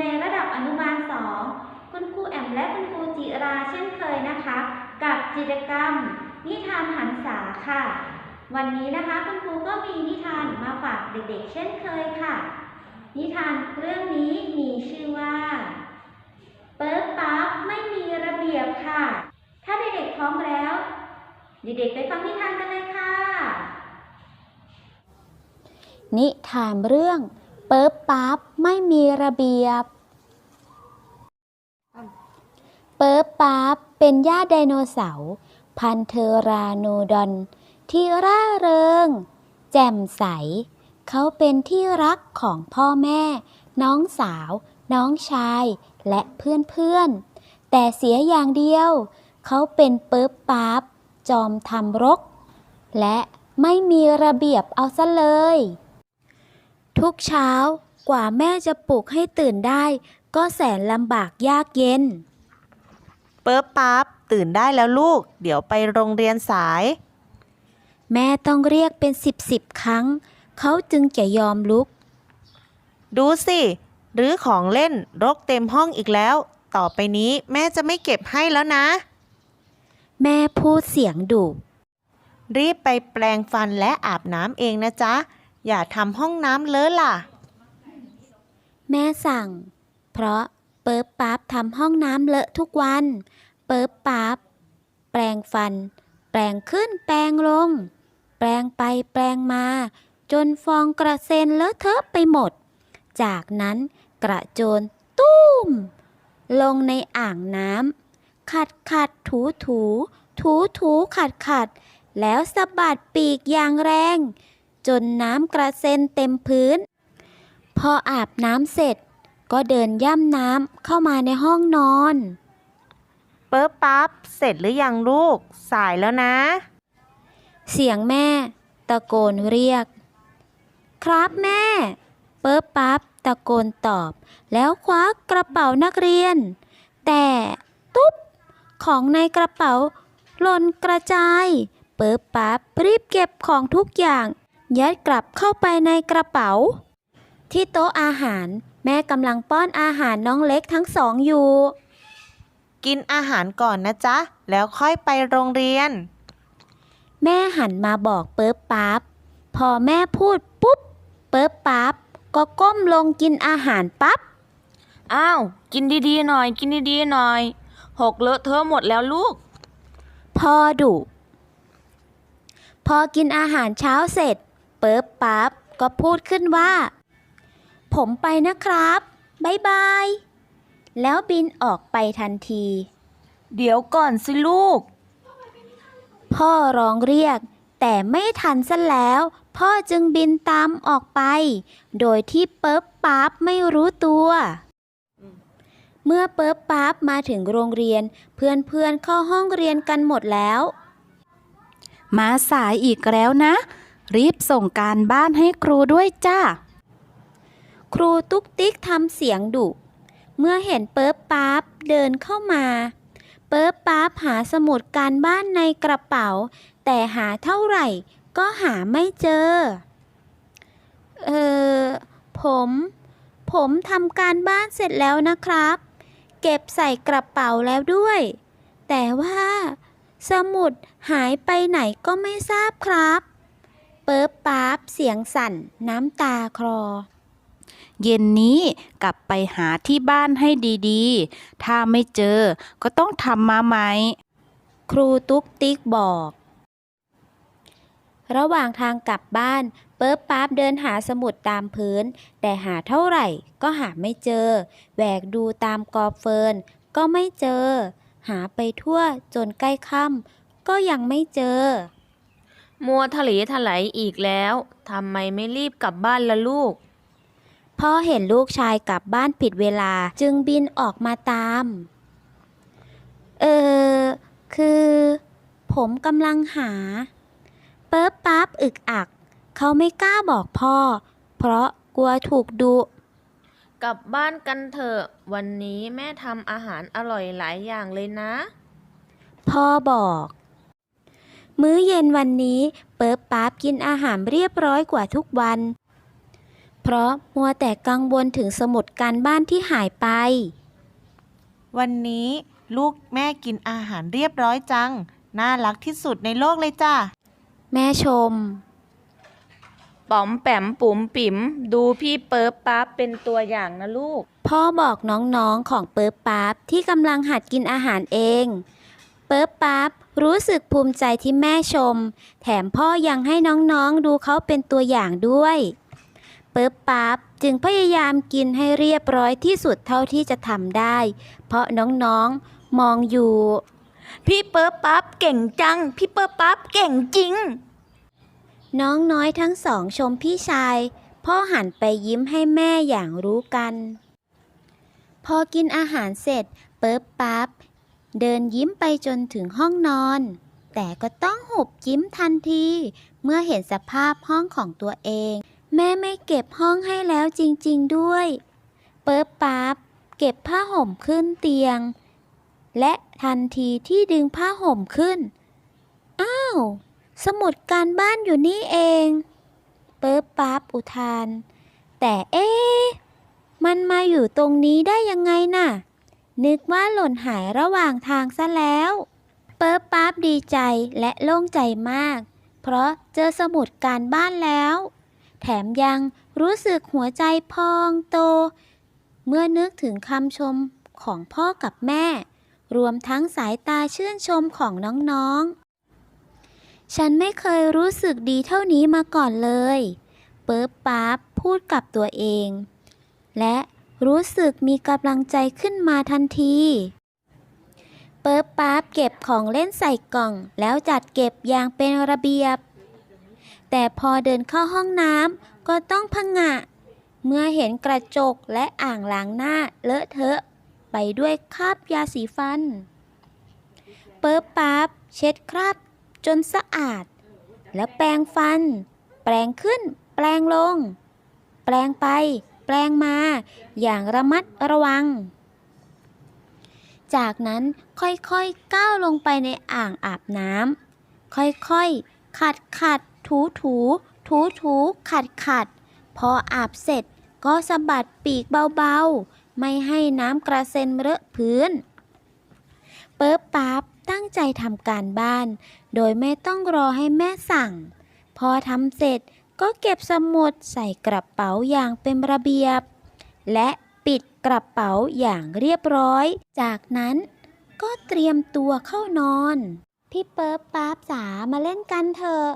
ในระดับอนุบาล 2 คุณครูแอมและคุณครูจิราเช่นเคยนะคะ กับกิจกรรม นิทานหันษาค่ะ วันนี้นะคะคุณครูก็มีนิทานมาฝากเด็กๆ เช่นเคยค่ะ นิทานเรื่องนี้มีชื่อว่า เปิร์ปั๊บไม่มีระเบียบค่ะ ถ้าเด็กๆพร้อมแล้ว เด็กๆไปฟังนิทานกันเลยค่ะ นิทานเรื่อง ปิบปั๊บไม่มีระเบียบ เปิบปั๊บเป็นญาติไดโนเสาร์พันเทอราโนดอน ที่ร่าเริง แจ่มใส เขาเป็นที่รักของพ่อแม่ น้องสาว น้องชาย และเพื่อนๆ แต่เสียอย่างเดียว เขาเป็นเปิบปั๊บจอมทำรก และไม่มีระเบียบเอาซะเลย ทุกเช้ากว่าแม่จะปลุกให้ตื่นได้ ก็แสนลำบากยากเย็น เปิ๊บปั๊บตื่นได้แล้วลูก เดี๋ยวไปโรงเรียนสาย แม่ต้องเรียกเป็นสิบสิบครั้ง เขาจึงจะยอมลุก ดูสิหรือของเล่นรกเต็มห้องอีกแล้ว ต่อไปนี้แม่จะไม่เก็บให้แล้วนะ แม่พูดเสียงดุรีบไปแปรงฟันและอาบน้ำเองนะจ๊ะ อย่าทำห้องน้ำเลอะล่ะ แม่สั่ง เพราะเปิบปั๊บทำห้องน้ำเลอะทุกวัน เปิบปั๊บแปรงฟัน แปรงขึ้นแปรงลง แปรงไปแปรงมา จนฟองกระเซ็นเลอะเทอะไปหมด จากนั้นกระโจนตุ้ม ลงในอ่างน้ำขัดขัดถูถู ถูถูขัดขัด แล้วสะบัดปีกอย่างแรง จนน้ำกระเซ็นเต็มพื้น พออาบน้ำเสร็จ ก็เดินย่ำน้ำเข้ามาในห้องนอน เปิ๊บปั๊บเสร็จหรือยังลูก สายแล้วนะ เสียงแม่ ตะโกนเรียก ครับแม่ เปิ๊บปั๊บตะโกนตอบ แล้วคว้ากระเป๋านักเรียน แต่ตุ๊บ ของในกระเป๋าหล่นกระจาย เปิ๊บปั๊บรีบเก็บของทุกอย่าง ยัดกลับเข้าไปในกระเป๋า ที่โต๊ะอาหาร แม่กำลังป้อนอาหารน้องเล็กทั้งสองอยู่ กินอาหารก่อนนะจ๊ะ แล้วค่อยไปโรงเรียน แม่หันมาบอกเปิ๊บปั๊บพอแม่พูดปุ๊บ เปิ๊บปั๊บก็ก้มลงกินอาหารปั๊บ อ้าว กินดีๆหน่อย กินดีๆหน่อย หกเลอะเทอะหมดแล้วลูก พ่อดุพอกินอาหารเช้าเสร็จเปิ๊บปั๊บก็พูดขึ้นว่า ผมไปนะครับบ๊ายบาย แล้วบินออกไปทันที เดี๋ยวก่อนสิลูก พ่อร้องเรียก แต่ไม่ทันซะแล้ว พ่อจึงบินตามออกไป โดยที่เปิ๊บปั๊บไม่รู้ตัว เมื่อเปิ๊บปั๊บมาถึงโรงเรียน เพื่อนๆเข้าห้องเรียนกันหมดแล้ว มาสายอีกแล้วนะ รีบส่งการบ้านให้ครูด้วยจ้า ครูตุ๊กติ๊กทำเสียงดุ เมื่อเห็นเปิ๊บปั๊บเดินเข้ามา เปิ๊บปั๊บหาสมุดการบ้านในกระเป๋า แต่หาเท่าไหร่ก็หาไม่เจอ เออผม ผมทำการบ้านเสร็จแล้วนะครับ เก็บใส่กระเป๋าแล้วด้วย แต่ว่า สมุดหายไปไหนก็ไม่ทราบครับ เปิ๊บปั๊บเสียงสั่น น้ำตาคลอ เย็นนี้กลับไปหาที่บ้านให้ดีๆ ถ้าไม่เจอก็ต้องทำมาใหม่ครูตุ๊กติ๊กบอก ระหว่างทางกลับบ้าน เปิ๊บปั๊บเดินหาสมุดตามพื้น แต่หาเท่าไหร่ก็หาไม่เจอ แหวกดูตามกอเฟิร์นก็ไม่เจอ หาไปทั่วจนใกล้ค่ำก็ยังไม่เจอ มัวทะเลถลายอีกแล้วทำไมไม่รีบกลับบ้านละลูก พ่อเห็นลูกชายกลับบ้านผิดเวลาจึงบินออกมาตาม เออ คือ ผมกำลังหา เปิ๊บปั๊บอึกอัก เขาไม่กล้าบอกพ่อ เพราะกลัวถูกดุกลับบ้านกันเถอะ วันนี้แม่ทำอาหารอร่อยหลายอย่างเลยนะ พ่อบอก มื้อเย็นวันนี้เปิบป๊าบกินอาหารเรียบร้อยกว่าทุกวัน เพราะมัวแต่กังวลถึงสมุดการบ้านที่หายไป วันนี้ลูกแม่กินอาหารเรียบร้อยจัง น่ารักที่สุดในโลกเลยจ้ะแม่ชม ป๋อมแปมปุ๋มปิ๋มดูพี่เปิบปั๊บเป็นตัวอย่างนะลูก พ่อบอกน้องๆของเปิบป๊าบที่กำลังหัดกินอาหารเองเปิบป๊าบรู้สึกภูมิใจที่แม่ชม แถมพ่อยังให้น้องๆดูเขาเป็นตัวอย่างด้วยเปิบป๊าบจึงพยายามกินให้เรียบร้อยที่สุดเท่าที่จะทำได้ เพราะน้องๆมองอยู่ พี่เปิบปั๊บเก่งจัง พี่เปิบปั๊บเก่งจริง น้องน้อยทั้งสองชมพี่ชาย พ่อหันไปยิ้มให้แม่อย่างรู้กัน พอกินอาหารเสร็จเปิบปั๊บ เดินยิ้มไปจนถึงห้องนอน แต่ก็ต้องหุบยิ้มทันที เมื่อเห็นสภาพห้องของตัวเอง แม่ไม่เก็บห้องให้แล้วจริง ๆ ด้วย เปิบปั๊บเก็บผ้าห่มขึ้นเตียง และทันทีที่ดึงผ้าห่มขึ้น อ้าว สมุดการบ้านอยู่นี่เอง เปิบปั๊บอุทาน แต่เอ๊ะมันมาอยู่ตรงนี้ได้ยังไงน่ะ นึกว่าหล่นหายระหว่างทางซะแล้ว เปิบปั๊บดีใจและโล่งใจมาก เพราะเจอสมุดการบ้านแล้ว แถมยังรู้สึกหัวใจพองโต เมื่อนึกถึงคำชมของพ่อกับแม่ รวมทั้งสายตาชื่นชมของน้องๆ ฉันไม่เคยรู้สึกดีเท่านี้มาก่อนเลย เปิบปั๊บพูดกับตัวเอง และ รู้สึกมีกำลังใจขึ้นมาทันทีเปิบปั๊บเก็บของเล่นใส่กล่อง แล้วจัดเก็บอย่างเป็นระเบียบ แต่พอเดินเข้าห้องน้ำก็ต้องพะงะ เมื่อเห็นกระจกและอ่างล้างหน้าเลอะเทอะ ไปด้วยคราบยาสีฟัน เปิบปั๊บเช็ดคราบจนสะอาด แล้วแปรงฟัน แปรงขึ้น แปรงลง แปรงไป แปรงมา อย่างระมัดระวัง จากนั้นค่อยๆก้าวลงไปในอ่างอาบน้ำค่อยๆ ขัดขัดถูถูถูถูขัดขัดพออาบเสร็จก็สะบัดปีกเบาๆ ไม่ให้น้ำกระเซ็นเลอะพื้น เปิบปั๊บตั้งใจทำการบ้าน โดยไม่ต้องรอให้แม่สั่ง พอทำเสร็จ ก็เก็บสมุดใส่กระเป๋าอย่างเป็นระเบียบ และปิดกระเป๋าอย่างเรียบร้อย จากนั้นก็เตรียมตัวเข้านอน พี่เปิบป๊าบจ๋ามาเล่นกันเถอะ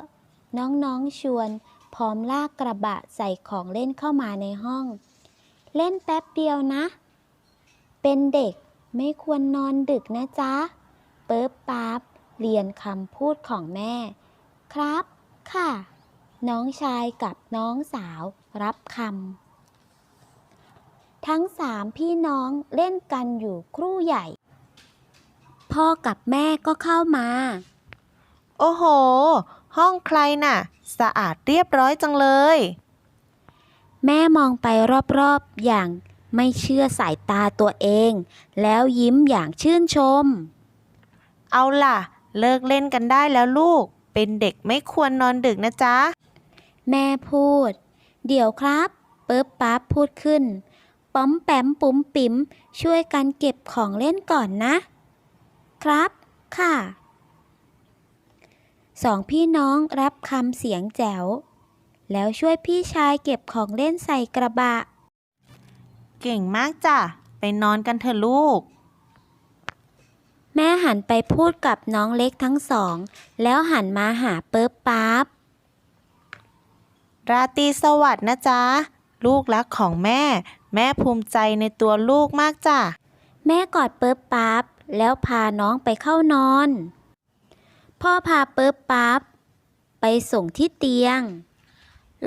น้องๆชวน พร้อมลากกระบะใส่ของเล่นเข้ามาในห้อง เล่นแป๊บเดียวนะ เป็นเด็กไม่ควรนอนดึกนะจ๊ะ เปิบป๊าบเรียนคำพูดของแม่ ครับ ค่ะ น้องชายกับน้องสาวรับคำทั้งสามพี่น้องเล่นกันอยู่ครู่ใหญ่ พ่อกับแม่ก็เข้ามา โอ้โห ห้องใครน่ะ สะอาดเรียบร้อยจังเลย แม่มองไปรอบๆอย่างไม่เชื่อสายตาตัวเอง แล้วยิ้มอย่างชื่นชม เอาล่ะ เลิกเล่นกันได้แล้วลูก เป็นเด็กไม่ควรนอนดึกนะจ๊ะ แม่พูด เดี๋ยวครับเปิ๊บปั๊บพูดขึ้นป๋อมแปมปุ๋มปิ๋มช่วยกันเก็บของเล่นก่อนนะ ครับ ค่ะ สองพี่น้องรับคำเสียงแจ๋ว แล้วช่วยพี่ชายเก็บของเล่นใส่กระบะ เก่งมากจ้ะ ไปนอนกันเถอะลูก แม่หันไปพูดกับน้องเล็กทั้งสอง แล้วหันมาหาเปิ๊บปั๊บ ราตรีสวัสดิ์นะจ๊ะ ลูกรักของแม่ แม่ภูมิใจในตัวลูกมากจ้ะ แม่กอดเปิ๊บปั๊บแล้วพาน้องไปเข้านอน พ่อพาเปิ๊บปั๊บไปส่งที่เตียง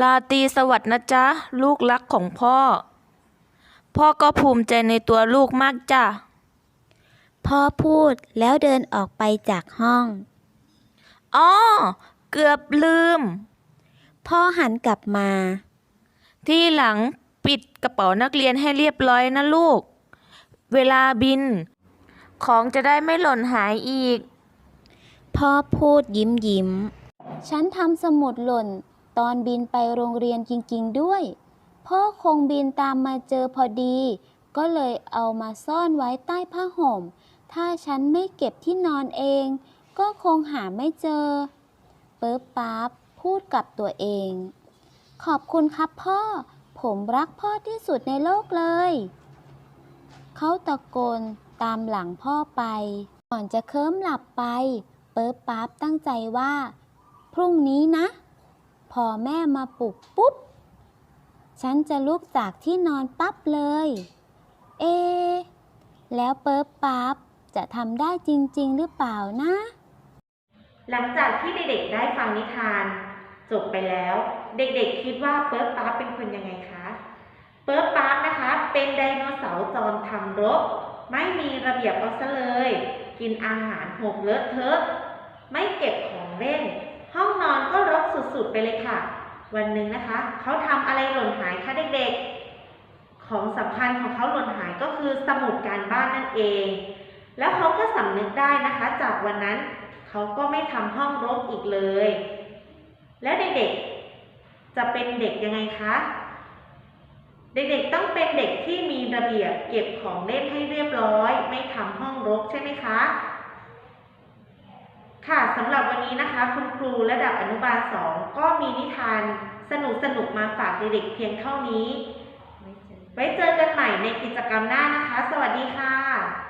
ลาตรีสวัสดิ์นะจ๊ะ ลูกรักของพ่อ พ่อก็ภูมิใจในตัวลูกมากจ้ะ พ่อพูดแล้วเดินออกไปจากห้องอ๋อเกือบลืม พ่อหันกลับมา ที่หลังปิดกระเป๋านักเรียนให้เรียบร้อยนะลูก เวลาบิน ของจะได้ไม่หล่นหายอีก พ่อพูดยิ้มยิ้ม ฉันทำสมุดหล่น ตอนบินไปโรงเรียนจริง ๆ ด้วย พ่อคงบินตามมาเจอพอดี ก็เลยเอามาซ่อนไว้ใต้ผ้าห่ม ถ้าฉันไม่เก็บที่นอนเอง ก็คงหาไม่เจอ เปิ๊บปั๊บ พูดกับตัวเอง ขอบคุณครับพ่อ ผมรักพ่อที่สุดในโลกเลย เขาตะโกนตามหลังพ่อไป ก่อนจะเคลิ้มหลับไป เปิ๊บปั๊บตั้งใจว่า พรุ่งนี้นะ พอแม่มาปลุกปุ๊บ ฉันจะลุกจากที่นอนปั๊บเลย เอ แล้วเปิ๊บปั๊บจะทำได้จริง ๆ หรือเปล่านะ หลังจากที่เด็กๆได้ฟังนิทาน จบไปแล้ว เด็กๆคิดว่าเปิร์ปป๊าเป็นคนยังไงคะ เปิร์ปป๊านะคะ เป็นไดโนเสาร์จอมทำรกไม่มีระเบียบเอาซะเลย กินอาหารหกเลอะเทอะ ไม่เก็บของเล่น ห้องนอนก็รกสุดๆไปเลยค่ะ วันหนึ่งนะคะ เขาทำอะไรหล่นหายคะเด็กๆ ของสำคัญของเขาหล่นหายก็คือสมุดการบ้านนั่นเอง แล้วเขาก็สำนึกได้นะคะ จากวันนั้นเขาก็ไม่ทำห้องรกอีกเลย แล้วเด็กๆ จะเป็นเด็กยังไงคะ เด็กๆต้องเป็นเด็กที่มีระเบียบเก็บของเล่นให้เรียบร้อย ไม่ทำห้องรกใช่ไหมคะ ค่ะสำหรับวันนี้นะคะ คุณครูระดับอนุบาลสองก็มีนิทานสนุกๆมาฝากเด็กๆเพียงเท่านี้ ไว้เจอกันใหม่ในกิจกรรมหน้านะคะ สวัสดีค่ะ